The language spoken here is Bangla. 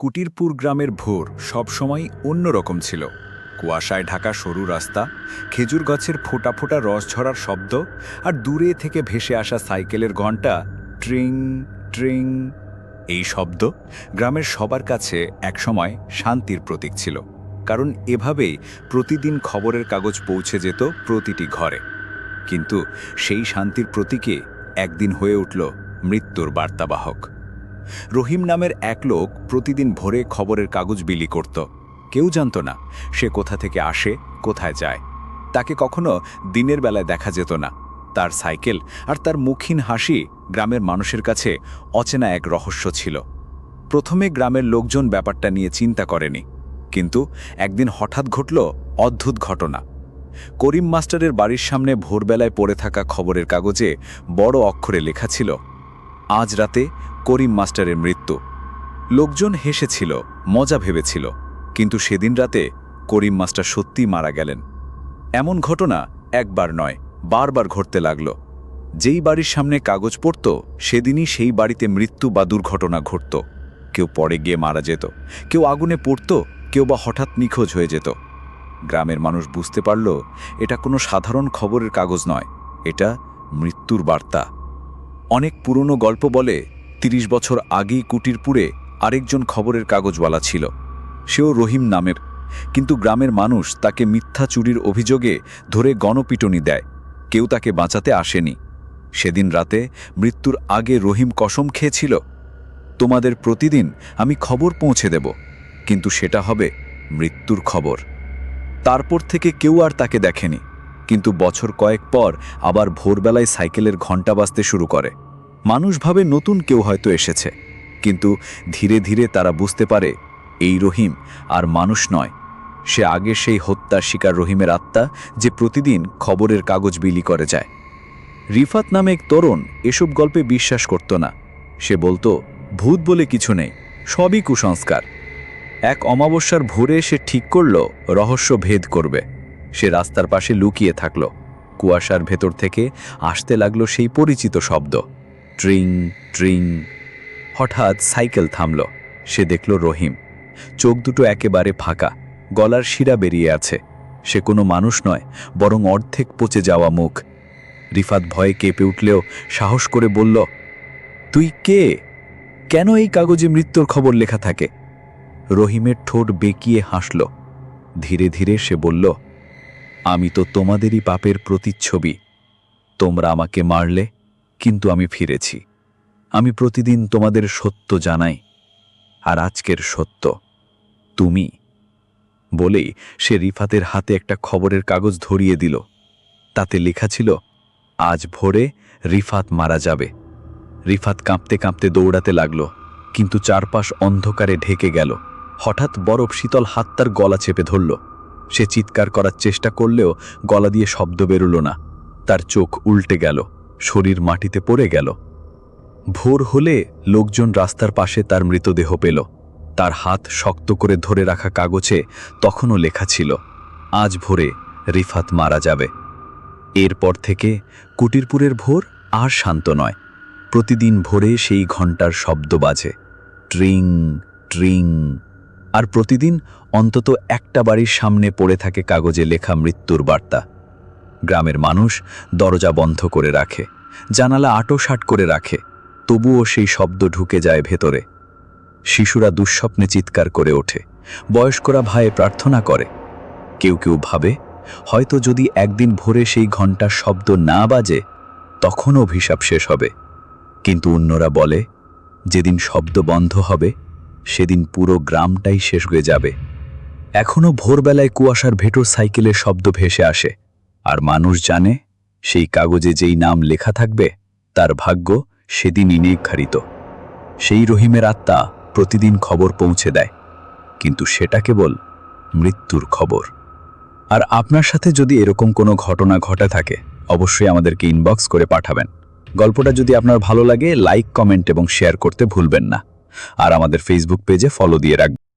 কুটিরপুর গ্রামের ভোর সবসময় অন্যরকম ছিল। কুয়াশায় ঢাকা সরু রাস্তা, খেজুর গাছের ফোটা ফোটা রস ঝরার শব্দ, আর দূরে থেকে ভেসে আসা সাইকেলের ঘণ্টা ট্রিং ট্রিং এই শব্দ গ্রামের সবার কাছে একসময় শান্তির প্রতীক ছিল। কারণ এভাবেই প্রতিদিন খবরের কাগজ পৌঁছে যেত প্রতিটি ঘরে। কিন্তু সেই শান্তির প্রতীকে একদিন হয়ে উঠল মৃত্যুর বার্তাবাহক। রহিম নামের এক লোক প্রতিদিন ভোরে খবরের কাগজ বিলি করত। কেউ জানত না সে কোথা থেকে আসে, কোথায় যায়। তাকে কখনো দিনের বেলায় দেখা যেত না। তার সাইকেল আর তার মুখহীন হাসি গ্রামের মানুষের কাছে অচেনা এক রহস্য ছিল। প্রথমে গ্রামের লোকজন ব্যাপারটা নিয়ে চিন্তা করেনি, কিন্তু একদিন হঠাৎ ঘটল অদ্ভুত ঘটনা। করিম মাস্টারের বাড়ির সামনে ভোরবেলায় পড়ে থাকা খবরের কাগজে বড় অক্ষরে লেখা ছিল আজ রাতে করিম মাস্টারের মৃত্যু। লোকজন হেসেছিল, মজা ভেবেছিল, কিন্তু সেদিন রাতে করিম মাস্টার সত্যি মারা গেলেন। এমন ঘটনা একবার নয়, বারবার ঘটতে লাগল। যেই বাড়ির সামনে কাগজ পড়ত, সেদিনই সেই বাড়িতে মৃত্যু বা দুর্ঘটনা ঘটত। কেউ পরে গিয়ে মারা যেত, কেউ আগুনে পড়ত, কেউ বা হঠাৎ নিখোঁজ হয়ে যেত। গ্রামের মানুষ বুঝতে পারল, এটা কোনো সাধারণ খবরের কাগজ নয়, এটা মৃত্যুর বার্তা। অনেক পুরনো গল্প বলে তিরিশ বছর আগেই কুটিরপুরে আরেকজন খবরের কাগজওয়ালা ছিল। সেও রহিম নামের, কিন্তু গ্রামের মানুষ তাকে মিথ্যা চুরির অভিযোগে ধরে গণপিটনি দেয়। কেউ তাকে বাঁচাতে আসেনি। সেদিন রাতে মৃত্যুর আগে রহিম কসম খেয়েছিল, তোমাদের প্রতিদিন আমি খবর পৌঁছে দেব, কিন্তু সেটা হবে মৃত্যুর খবর। তারপর থেকে কেউ আর তাকে দেখেনি। কিন্তু বছর কয়েক পর আবার ভোরবেলায় সাইকেলের ঘণ্টা বাজতে শুরু করে। মানুষ ভাবে নতুন কেউ হয়তো এসেছে। কিন্তু ধীরে ধীরে তারা বুঝতে পারে, এই রহিম আর মানুষ নয়। সে আগে সেই হত্যার শিকার রহিমের আত্মা যে প্রতিদিন খবরের কাগজ বিলি করে যায়। রিফাত নামে এক তরুণ এসব গল্পে বিশ্বাস করত না। সে বলতো, ভূত বলে কিছু নেই, সবই কুসংস্কার। এক অমাবস্যার ভোরে সে ঠিক করল, রহস্য ভেদ করবে। সে রাস্তার পাশে লুকিয়ে থাকল। কুয়াশার ভেতর থেকে আসতে লাগল সেই পরিচিত শব্দ। ট্রিং ট্রিং। হঠাৎ সাইকেল থামল। সে দেখল রহিম। চোখ দুটো একেবারে ফাঁকা। গলার শিরা বেরিয়ে আছে। সে কোনো মানুষ নয়, বরং অর্ধেক পচে যাওয়া মুখ। রিফাত ভয়ে কেঁপে উঠলেও সাহস করে বলল, তুই কে? কেন এই কাগজে মৃত্যুর খবর লেখা থাকে? রহিমের ঠোঁট বেঁকিয়ে হাসল। ধীরে ধীরে সে বলল আমি তো তোমাদেরই পাপের প্রতিচ্ছবি। তোমরা আমাকে মারলে, কিন্তু আমি ফিরেছি। আমি প্রতিদিন তোমাদের সত্য জানাই, আর আজকের সত্য, তুমি। বলেই সে রিফাতের হাতে একটা খবরের কাগজ ধরিয়ে দিল। তাতে লেখা ছিল, আজ ভোরে রিফাত মারা যাবে। রিফাত কাঁপতে কাঁপতে দৌড়াতে লাগল, কিন্তু চারপাশ অন্ধকারে ঢেকে গেল। হঠাৎ বরফ শীতল হাত তার গলা চেপে ধরল। সে চিৎকার করার চেষ্টা করলেও গলা দিয়ে শব্দ বেরোল না। তার চোখ উল্টে গেল, শরীর মাটিতে পড়ে গেল। ভোর হলে লোকজন রাস্তার পাশে তার মৃতদেহ পেল। তার হাত শক্ত করে ধরে রাখা কাগজে তখনও লেখা ছিল, আজ ভোরে রিফাত মারা যাবে। এরপর থেকে কুটিরপুরের ভোর আর শান্ত নয়। প্রতিদিন ভোরে সেই ঘণ্টার শব্দ বাজে। ট্রিং ট্রিং আর প্রতিদিন অন্তত একটা বাড়ির সামনে পড়ে থাকে কাগজে লেখা মৃত্যুর বার্তা। গ্রামের মানুষ দরজা বন্ধ করে রাখে, জানালা আটোসাট করে রাখে, তবুও সেই শব্দ ঢুকে যায় ভেতরে। শিশুরা দুঃস্বপ্নে চিৎকার করে ওঠে, বয়স্করা ভয়ে প্রার্থনা করে। কেউ কেউ ভাবে, হয়তো যদি একদিন ভোরে সেই ঘণ্টার শব্দ না বাজে তখন অভিশাপ শেষ হবে। কিন্তু অন্যরা বলে, যেদিন শব্দ বন্ধ হবে সেদিন পুরো গ্রামটাই শেষ হয়ে যাবে। এখনও ভোরবেলায় কুয়াশার ভেতর সাইকেলের শব্দ ভেসে আসে, আর মানুষ জানে সেই কাগজে যেই নাম লেখা থাকবে, তার ভাগ্য সেদিনই নির্ধারিত। সেই রহিমের আত্মা প্রতিদিন খবর পৌঁছে দেয়, কিন্তু সেটা কেবল মৃত্যুর খবর। আর আপনার সাথে যদি এরকম কোনো ঘটনা ঘটে থাকে, অবশ্যই আমাদেরকে ইনবক্স করে পাঠাবেন। গল্পটা যদি আপনার ভালো লাগে লাইক কমেন্ট এবং শেয়ার করতে ভুলবেন না। আর আমাদের ফেসবুক পেজে ফলো দিয়ে রাখবেন।